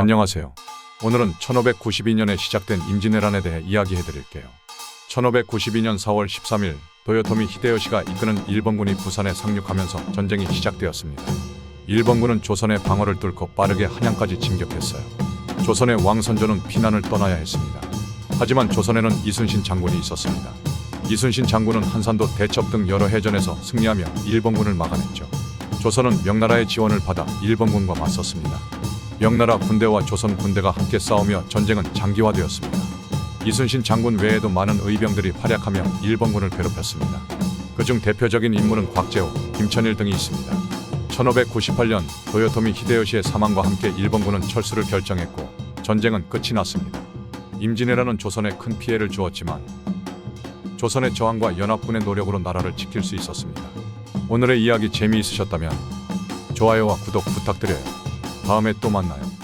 안녕하세요. 오늘은 1592년에 시작된 임진왜란에 대해 이야기해 드릴게요. 1592년 4월 13일 도요토미 히데요시가 이끄는 일본군이 부산에 상륙하면서 전쟁이 시작되었습니다. 일본군은 조선의 방어를 뚫고 빠르게 한양까지 진격했어요. 조선의 왕선조는 피난을 떠나야 했습니다. 하지만 조선에는 이순신 장군이 있었습니다. 이순신 장군은 한산도 대첩 등 여러 해전에서 승리하며 일본군을 막아냈죠. 조선은 명나라의 지원을 받아 일본군과 맞섰습니다. 명나라 군대와 조선 군대가 함께 싸우며 전쟁은 장기화되었습니다. 이순신 장군 외에도 많은 의병들이 활약하며 일본군을 괴롭혔습니다. 그중 대표적인 인물은 곽재호, 김천일 등이 있습니다. 1598년 도요토미 히데요시의 사망과 함께 일본군은 철수를 결정했고 전쟁은 끝이 났습니다. 임진왜란은 조선에 큰 피해를 주었지만 조선의 저항과 연합군의 노력으로 나라를 지킬 수 있었습니다. 오늘의 이야기 재미있으셨다면 좋아요와 구독 부탁드려요. 다음에 또 만나요.